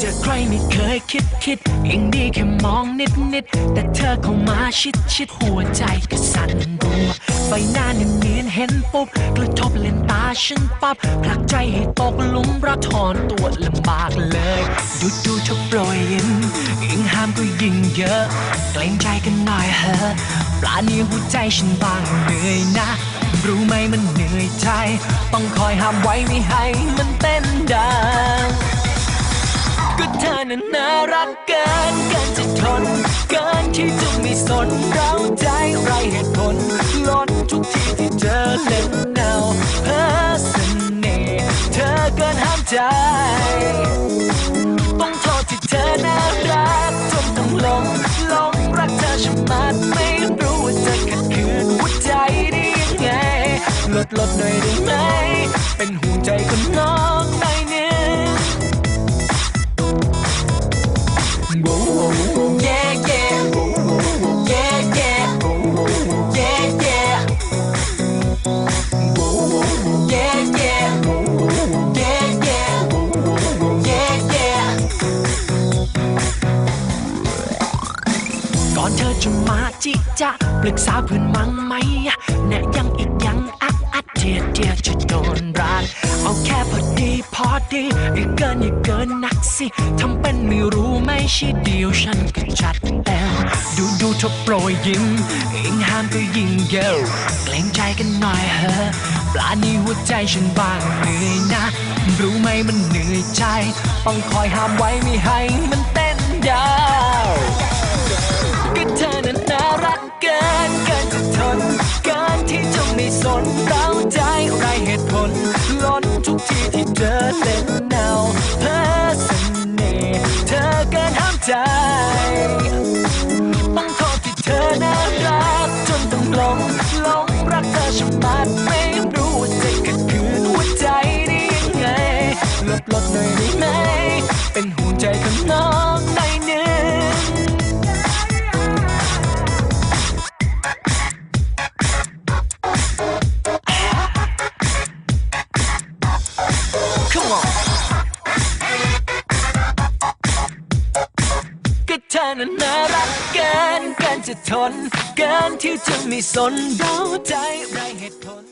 เจอใครไม่เคยคิดคิดยังดีแค่มองนิดนิดแต่เธอเข้ามาชิดชิดหัวใจก็สั่นรัวใบหน้าเนียนเห็นปุ๊บกระทบเลนตาฉันปั๊บผลักใจให้ตกหลุมรักถอนตัวลำบากเลย ดูดูเธอโปรยยิ้มยิ่งห้ามก็ยิ่งเยอะ เกรงใจกันหน่อยเถอะปลาเนียหัวใจฉันบางเหนื่อยนะ รู้ไหมมันเหนื่อยใจ ต้องคอยห้ามไว้ไม่ให้มันเต้นดัง นั้นน่ารักเกินเกินจะทน เกินที่จะไม่สนเราใจไรเหตุผลล้นทุกทีที่เจอเล่นเงาเพ้อเสน่ห์เธอเกินห้ามใจ ต้องโทษที่เธอน่ารักจนต้องหลงหลงรักเธอชะมัดไม่รู้ว่าจะขัดขืนหัวใจได้ยังไงลดลดหน่อยได้ไหม เป็นห่วงใจคนน้องหน่อย เธอจะมาจิจะปรึกษาเพื่อนมั้งไหมแนะยังอีกยังอัดอัดเดียดเดียดจะโดนรักเอาแค่พอดีพอดีอย่าเกินอย่าเกินนักสิทำเป็นไม่รู้ไม่ใช่เดียวฉันก็จัดเต็มดูดูเธอโปรยยิ้มยิ่งห้ามก็ยิ่งเยอะเกรงใจกันหน่อยเถอะปลานี้หัวใจฉันบางเหนื่อยนะ รู้ไหมมันเหนื่อยใจ ต้องคอยห้ามไว้ไม่ให้มัน เจอเล่นเนาเพ้อเสน่ห์เธอเกินห้ามใจ นั้นน่ารักเกินเกินจะทน เกินที่จะไม่สนเดาใจไรเหตุผล